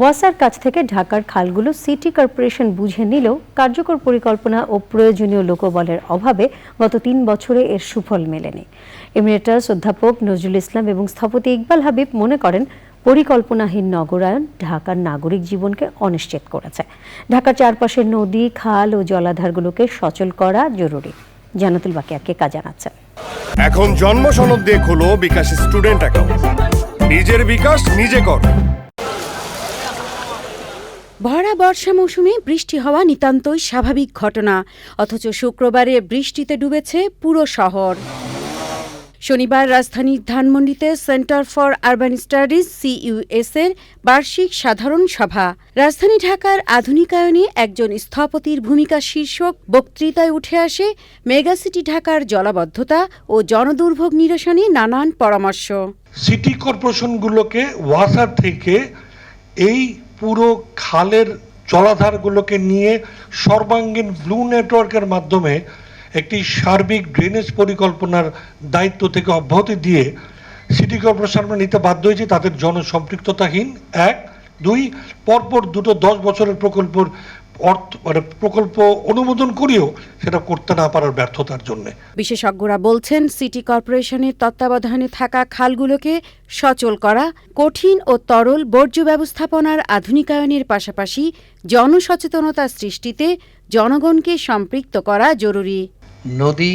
ওয়াসার কাছ থেকে ঢাকার খালগুলো সিটি কর্পোরেশন বুঝে নিলেও কার্যকর পরিকল্পনা ও প্রয়োজনীয় লোকবলের অভাবে গত তিন বছরে এর সুফল মেলেনি। এমিরেটাস অধ্যাপক নজরুল ইসলাম এবং স্থপতি ইকবাল হাবিব মনে করেন, পরিকল্পনাহীন নগরায়ন ঢাকার নাগরিক জীবনকে অনিশ্চিত করেছে। ঢাকার চারপাশের নদী, খাল ও জলাধারগুলোকে সচল করা জরুরি। জানাতুল বাকিয়াকে কাজ জানাচ্ছেন? এখন জন্ম সনদ দিয়ে খোলো বিকাশ স্টুডেন্ট অ্যাকাউন্ট। নিজের বিকাশ নিজে কর। ভরা বর্ষা মৌসুমে বৃষ্টি হওয়া নিতান্তই স্বাভাবিক ঘটনা, অথচ শুক্রবারে বৃষ্টিতে ডুবেছে পুরো শহর। শনিবার রাজধানীর ধানমন্ডিতে centre for urban studies, CUS এর বার্ষিক সাধারণ সভা। রাজধানী ঢাকার আধুনিকায়নে একজন স্থপতির ভূমিকা শীর্ষক বক্তৃতায় উঠে আসে মেগাসিটি ঢাকার জলাবদ্ধতা ও জনদুর্ভোগ নিরসনে নানান পরামর্শ। সিটি কর্পোরেশনগুলোকে ওয়াসার থেকে এই পুরো খালের জলাধারগুলোকে নিয়ে সর্বাঙ্গীন ব্লু নেটওয়ার্কের মাধ্যমে একটি সার্বিক ড্রেনেজ পরিকল্পনার দায়িত্ব থেকে অব্যাহতি দিয়ে সিটি কর্পোরেশন আমরা নিতে বাধ্য হয়েছি, তাদের জনসম্পৃক্ততাহীন। এক। দুই, পরপর দুটো দশ বছরের প্রকল্পর অর্থ মানে প্রকল্প অনুমোদন করিও সেটা করতে না পারার ব্যর্থতার জন্যে। বিশেষজ্ঞরা বলছেন সিটি কর্পোরেশনের তত্ত্বাবধানে থাকা খালগুলোকে সচল করা কঠিন ও তরল বর্জ্য ব্যবস্থাপনার আধুনিকায়নের পাশাপাশি জনসচেতনতা সৃষ্টিতে জনগণকে সম্পৃক্ত করা জরুরি। নদী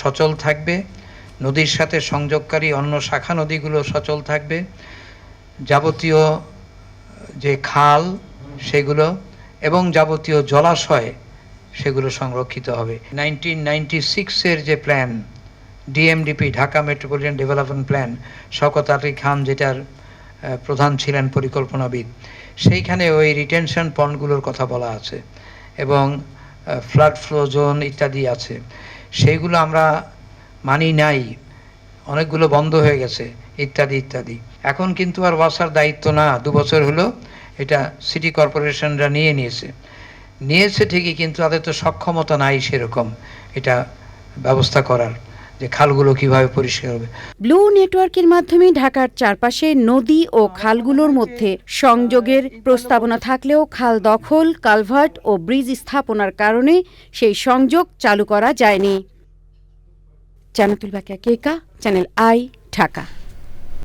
সচল থাকবে নদীর সাথে সংযোগকারী অন্য শাখা নদীগুলো সচল থাকবে। যাবতীয় যে খাল সেগুলো এবং যাবতীয় জলাশয় সেগুলো সংরক্ষিত হবে। নাইনটিন নাইনটি সিক্সের যে plan DMDP Dhaka metropolitan development plan Shawkat Ali Khan যেটার প্রধান ছিলেন পরিকল্পনাবিদ, সেইখানে ওই রিটেনশন পন্ডগুলোর কথা বলা আছে এবং ফ্লাড ফ্লো জোন ইত্যাদি আছে। সেইগুলো আমরা মানি নাই, অনেকগুলো বন্ধ হয়ে গেছে, ইত্যাদি ইত্যাদি। এখন কিন্তু আর ওয়াসার দায়িত্ব না, দু বছর হলো এটা সিটি কর্পোরেশনরা নিয়ে নিয়েছে। নিয়েছে ঠিকই, কিন্তু তাদের তো সক্ষমতা নাই সেরকম এটা ব্যবস্থা করার, যে খালগুলো কীভাবে পরিষ্কার হবে। ব্লু নেটওয়ার্কের মাধ্যমে ঢাকার চারপাশে নদী ও খালগুলোর মধ্যে সংযোগের প্রস্তাবনা থাকলেও খাল দখল, কালভার্ট ও ব্রিজ স্থাপনার কারণে সেই সংযোগ চালু করা যায়নি। Jannatul Bakia Keka channel I, Dhaka.